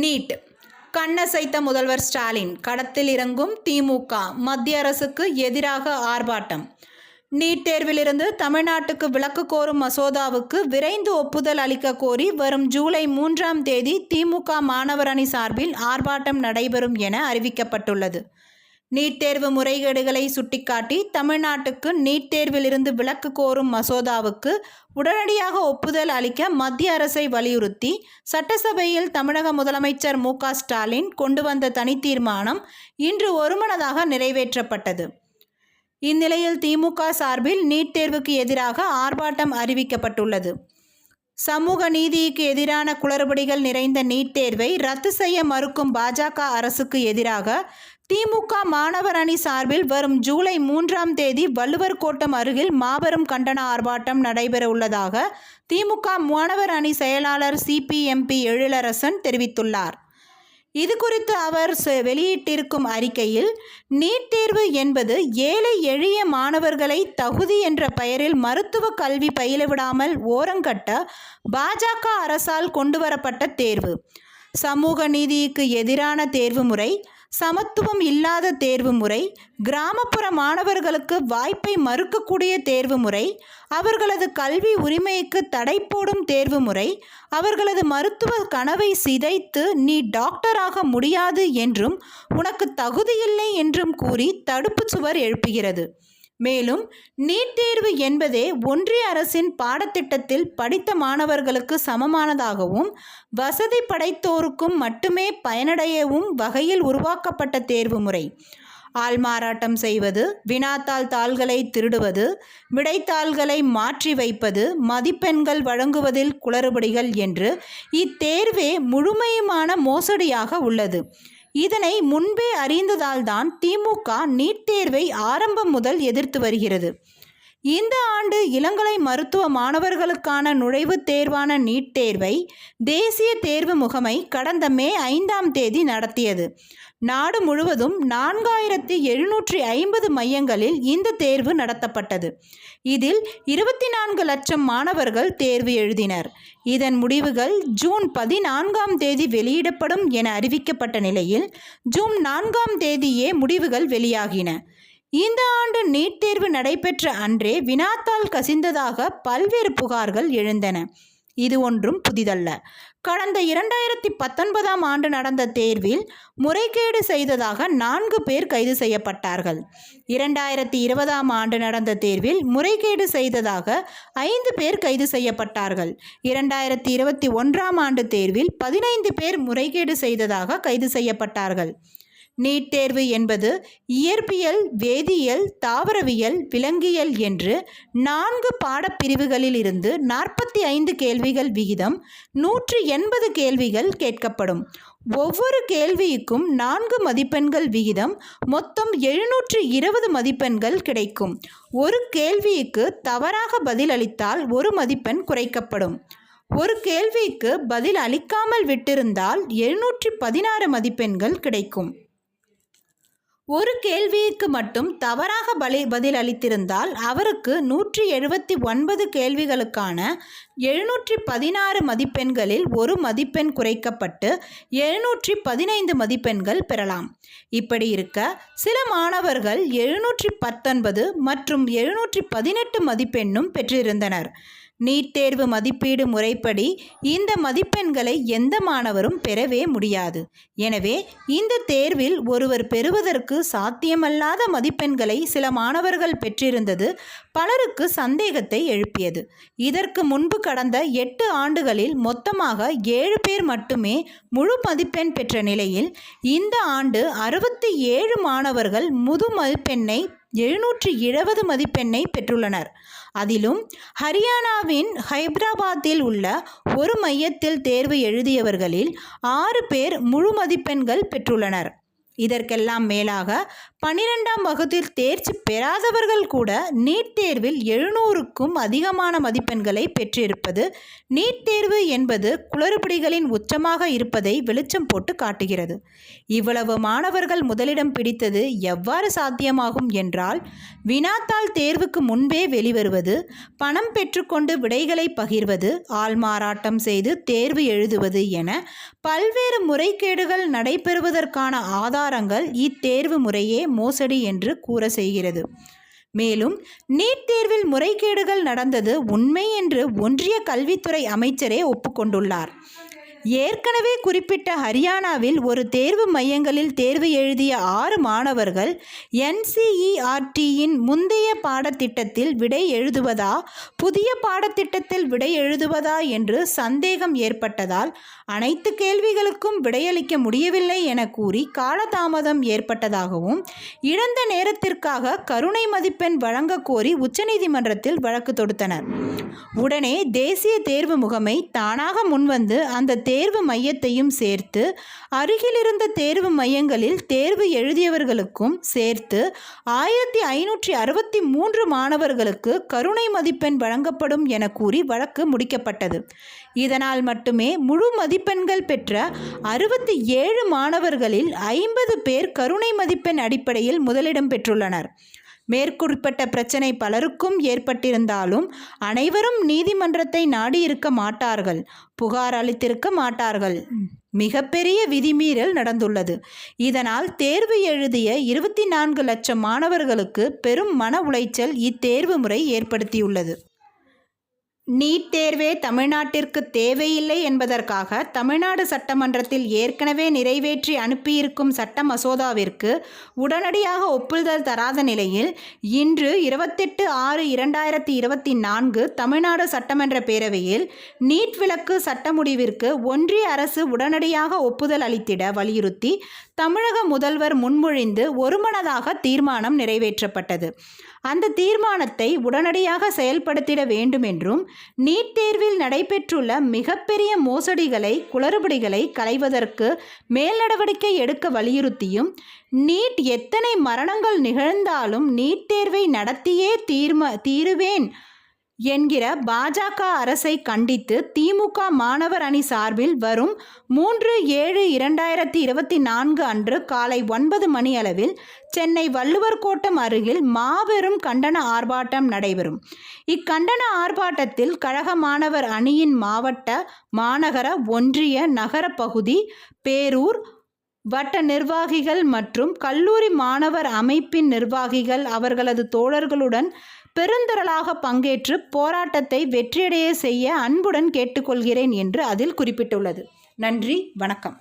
NEET. கண்ணசைத்த முதல்வர் ஸ்டாலின் கடத்தில் இறங்கும் திமுக மத்திய அரசுக்கு எதிராக ஆர்ப்பாட்டம். நீட் தேர்விலிருந்து தமிழ்நாட்டுக்கு விலக்கு கோரும் மசோதாவுக்கு விரைந்து ஒப்புதல் அளிக்க கோரி வரும் ஜூலை மூன்றாம் தேதி திமுக மாணவர் அணி சார்பில் ஆர்ப்பாட்டம் நடைபெறும் என அறிவிக்கப்பட்டுள்ளது. நீட் தேர்வு முறைகேடுகளை சுட்டிக்காட்டி தமிழ்நாட்டுக்கு நீட் தேர்விலிருந்து விலக்கு கோரும் மசோதாவுக்கு உடனடியாக ஒப்புதல் அளிக்க மத்திய அரசை வலியுறுத்தி சட்டசபையில் தமிழக முதலமைச்சர் மு ஸ்டாலின் கொண்டு வந்த தனித்தீர்மானம் இன்று ஒருமனதாக நிறைவேற்றப்பட்டது. இந்நிலையில் திமுக சார்பில் நீட் தேர்வுக்கு எதிராக ஆர்ப்பாட்டம் அறிவிக்கப்பட்டுள்ளது. சமூக நீதிக்கு எதிரான குளறுபடிகள் நிறைந்த நீட் தேர்வை ரத்து செய்ய மறுக்கும் பாஜக அரசுக்கு எதிராக திமுக மாணவர் அணி சார்பில் வரும் ஜூலை மூன்றாம் தேதி வள்ளுவர் கோட்டம் அருகில் மாபெரும் கண்டன ஆர்ப்பாட்டம் நடைபெற உள்ளதாக திமுக மாணவர் அணி செயலாளர் சிபிஎம்பி எழிலரசன் தெரிவித்துள்ளார். இது குறித்து அவர் செ- வெளியிட்டிருக்கும் அறிக்கையில் நீட் தேர்வு என்பது ஏழை எளிய மாணவர்களை தகுதி என்ற பெயரில் மருத்துவ கல்வி பயிலவிடாமல் ஓரங்கட்ட பாஜக அரசால் கொண்டுவரப்பட்ட தேர்வு. சமூக நீதிக்கு எதிரான தேர்வு முறை சமத்துவம் இல்லாத தேர்வு முறை கிராமப்புற மாணவர்களுக்கு வாய்ப்பை மறுக்கக்கூடிய தேர்வு முறை அவர்களது கல்வி உரிமைக்கு தடை போடும் தேர்வு முறை அவர்களது மருத்துவ கனவை சிதைத்து நீ டாக்டராக முடியாது என்றும் உனக்கு தகுதியில்லை என்றும் கூறி தடுப்புச் சுவர் எழுப்புகிறது. மேலும் நீட் தேர்வு என்பதே ஒன்றிய அரசின் பாடத்திட்டத்தில் படித்த மாணவர்களுக்கு சமமானதாகவும் வசதி படைத்தோருக்கும் மட்டுமே பயனடையவும் வகையில் உருவாக்கப்பட்ட தேர்வு முறை. ஆள்மாறாட்டம் செய்வது வினாத்தாள் தாள்களை திருடுவது விடைத்தாள்களை மாற்றி வைப்பது மதிப்பெண்கள் வழங்குவதில் குளறுபடிகள் என்று இத்தேர்வே முழுமையுமான மோசடியாக உள்ளது. இதனை முன்பே அறிந்ததால்தான் திமுக நீட் தேர்வை ஆரம்பம் முதல் எதிர்த்து வருகிறது. இந்த ஆண்டு இளங்கலை மருத்துவ மாணவர்களுக்கான நுழைவுத் தேர்வான நீட் தேர்வை தேசிய தேர்வு முகமை கடந்த மே ஐந்தாம் தேதி நடத்தியது. நாடு முழுவதும் நான்காயிரத்தி எழுநூற்றி ஐம்பது மையங்களில் இந்த தேர்வு நடத்தப்பட்டது. இதில் இருபத்தி நான்கு லட்சம் மாணவர்கள் தேர்வு எழுதினர். இதன் முடிவுகள் ஜூன் பதினான்காம் தேதி வெளியிடப்படும் என அறிவிக்கப்பட்ட நிலையில் ஜூன் நான்காம் தேதியே முடிவுகள் வெளியாகின. இந்த ஆண்டு நீட் தேர்வு நடைபெற்ற அன்றே வினாத்தாள் கசிந்ததாக பல்வேறு புகார்கள் எழுந்தன. இது ஒன்றும் புதிதல்ல. கடந்த இரண்டாயிரத்தி பத்தொன்பதாம் ஆண்டு நடந்த தேர்வில் முறைகேடு செய்ததாக நான்கு பேர் கைது செய்யப்பட்டார்கள். இரண்டாயிரத்தி இருபதாம் ஆண்டு நடந்த தேர்வில் முறைகேடு செய்ததாக ஐந்து பேர் கைது செய்யப்பட்டார்கள். இரண்டாயிரத்தி இருபத்தி ஒன்றாம் ஆண்டு தேர்வில் பதினைந்து பேர் முறைகேடு செய்ததாக கைது செய்யப்பட்டார்கள். நீட் தேர்வு என்பது இயற்பியல் வேதியியல் தாவரவியல் விலங்கியல் என்று நான்கு பாடப்பிரிவுகளில் இருந்து நாற்பத்தி ஐந்து கேள்விகள் விகிதம் நூற்றி எண்பது கேள்விகள் கேட்கப்படும். ஒவ்வொரு கேள்விக்கும் நான்கு மதிப்பெண்கள் விகிதம் மொத்தம் எழுநூற்று இருபது மதிப்பெண்கள் கிடைக்கும். ஒரு கேள்விக்கு தவறாக பதிலளித்தால் ஒரு மதிப்பெண் குறைக்கப்படும். ஒரு கேள்விக்கு பதில் அளிக்காமல் விட்டிருந்தால் எழுநூற்றி பதினாறு மதிப்பெண்கள் கிடைக்கும். ஒரு கேள்விக்கு மட்டும் தவறாக பலி பதில் அளித்திருந்தால் அவருக்கு நூற்றி எழுபத்தி ஒன்பது கேள்விகளுக்கான எழுநூற்றி பதினாறு மதிப்பெண்களில் ஒரு மதிப்பெண் குறைக்கப்பட்டு எழுநூற்றி பதினைந்து மதிப்பெண்கள் பெறலாம். இப்படி இருக்க சில மாணவர்கள் எழுநூற்றி பத்தொன்பது மற்றும் எழுநூற்றி பதினெட்டு மதிப்பெண்ணும் பெற்றிருந்தனர். நீட் தேர்வு மதிப்பீடு முறைப்படி இந்த மதிப்பெண்களை எந்த மாணவரும் பெறவே முடியாது. எனவே இந்த தேர்வில் ஒருவர் பெறுவதற்கு சாத்தியமல்லாத மதிப்பெண்களை சில மாணவர்கள் பெற்றிருந்தது பலருக்கு சந்தேகத்தை எழுப்பியது. இதற்கு முன்பு கடந்த எட்டு ஆண்டுகளில் மொத்தமாக ஏழு பேர் மட்டுமே முழு மதிப்பெண் பெற்ற நிலையில் இந்த ஆண்டு அறுபத்தி ஏழு மாணவர்கள் முது மதிப்பெண்ணை எழுநூற்றி எழுபது மதிப்பெண்ணை பெற்றுள்ளனர். அதிலும் ஹரியானாவின் ஹைதராபாத்தில் உள்ள ஒரு மையத்தில் தேர்வு எழுதியவர்களில் ஆறு பேர் முழு மதிப்பெண்கள் பெற்றுள்ளனர். இதற்கெல்லாம் மேலாக பனிரெண்டாம் வகுப்பில் தேர்ச்சி பெறாதவர்கள் கூட நீட் தேர்வில் எழுநூறுக்கும் அதிகமான மதிப்பெண்களை பெற்றிருப்பது நீட் தேர்வு என்பது குளறுபடிகளின் உச்சமாக இருப்பதை வெளிச்சம் போட்டு காட்டுகிறது. இவ்வளவு மாணவர்கள் முதலிடம் பிடித்தது எவ்வாறு சாத்தியமாகும் என்றால் வினாத்தாள் தேர்வுக்கு முன்பே வெளிவருவது பணம் பெற்றுக்கொண்டு விடைகளை பகிர்வது ஆள்மாறாட்டம் செய்து தேர்வு எழுதுவது என பல்வேறு முறைகேடுகள் நடைபெறுவதற்கான ஆதாரம் ஆதாரங்கள் இத்தேர்வு முறையே மோசடி என்று கூற செய்கிறது. மேலும் நீட் தேர்வில் முறைகேடுகள் நடந்தது உண்மை என்று ஒன்றிய கல்வித்துறை அமைச்சரே ஒப்புக்கொண்டுள்ளார். ஏற்கனவே குறிப்பிட்ட ஹரியானாவில் ஒரு தேர்வு மையங்களில் தேர்வு எழுதிய ஆறு மாணவர்கள் என்சிஇஆர்டியின் முந்தைய பாடத்திட்டத்தில் விடை எழுதுவதா புதிய பாடத்திட்டத்தில் விடை எழுதுவதா என்று சந்தேகம் ஏற்பட்டதால் அனைத்து கேள்விகளுக்கும் விடையளிக்க முடியவில்லை என கூறி காலதாமதம் ஏற்பட்டதாகவும் இழந்த நேரத்திற்காக கருணை மதிப்பெண் வழங்க கோரி உச்சநீதிமன்றத்தில் வழக்கு தொடுத்தனர். உடனே தேசிய தேர்வு முகமை தானாக முன்வந்து அந்த தேர்வு மையத்தையும் சேர்த்து அருகிலிருந்த தேர்வு மையங்களில் தேர்வு எழுதியவர்களுக்கும் சேர்த்து ஆயிரத்தி ஐநூற்றி அறுபத்தி மூன்று மாணவர்களுக்கு கருணை மதிப்பெண் வழங்கப்படும் என கூறி வழக்கு முடிக்கப்பட்டது. இதனால் மட்டுமே முழு மதிப்பெண்கள் பெற்ற அறுபத்தி ஏழு மாணவர்களில் ஐம்பது பேர் கருணை மதிப்பெண் அடிப்படையில் முதலிடம் பெற்றுள்ளனர். மேற்குறிப்பிட்ட பிரச்சனை பலருக்கும் ஏற்பட்டிருந்தாலும் அனைவரும் நீதிமன்றத்தை நாடியிருக்க மாட்டார்கள் புகார் அளித்திருக்க மாட்டார்கள். மிகப்பெரிய விதிமீறல் நடந்துள்ளது. இதனால் தேர்வு எழுதிய இருபத்தி நான்கு லட்சம் மாணவர்களுக்கு பெரும் மன உளைச்சல் இத்தேர்வு முறை ஏற்படுத்தியுள்ளது. நீட் தேர்வே தமிழ்நாட்டிற்கு தேவையில்லை என்பதற்காக தமிழ்நாடு சட்டமன்றத்தில் ஏற்கனவே நிறைவேற்றி அனுப்பியிருக்கும் சட்ட மசோதாவிற்கு உடனடியாக ஒப்புதல் தராத நிலையில் இன்று இருபத்தெட்டு ஆறு இரண்டாயிரத்தி இருபத்தி நான்கு தமிழ்நாடு சட்டமன்ற பேரவையில் நீட் விலக்கு சட்ட முடிவிற்கு ஒன்றிய அரசு உடனடியாக ஒப்புதல் அளித்திட வலியுறுத்தி தமிழக முதல்வர் முன்மொழிந்து ஒருமனதாக தீர்மானம் நிறைவேற்றப்பட்டது. அந்த தீர்மானத்தை உடனடியாக செயல்படுத்திட வேண்டும் என்றும் நீட் தேர்வில் நடைபெற்றுள்ள மிகப்பெரிய மோசடிகளை குளறுபடிகளை களைவதற்கு மேல் நடவடிக்கை எடுக்க வலியுறுத்தியும் நீட் எத்தனை மரணங்கள் நிகழ்ந்தாலும் நீட் தேர்வை நடத்தியே தீர்ம தீருவேன் என்கிற பாஜக அரசை கண்டித்து திமுக மாணவர் அணி சார்பில் வரும் மூன்று ஏழு இரண்டாயிரத்தி இருபத்தி நான்கு அன்று காலை ஒன்பது மணி அளவில் சென்னை வள்ளுவர் கோட்டம் அருகில் மாபெரும் கண்டன ஆர்ப்பாட்டம் நடைபெறும். இக்கண்டன ஆர்ப்பாட்டத்தில் கழக மாணவர் அணியின் மாவட்ட மாநகர ஒன்றிய நகர பகுதி பேரூர் வட்ட நிர்வாகிகள் மற்றும் கல்லூரி மாணவர் அமைப்பின் நிர்வாகிகள் அவர்களது தோழர்களுடன் பெருந்திரளாக பங்கேற்று போராட்டத்தை வெற்றியடைய செய்ய அன்புடன் கேட்டுக்கொள்கிறேன் என்று அதில் குறிப்பிட்டுள்ளது. நன்றி வணக்கம்.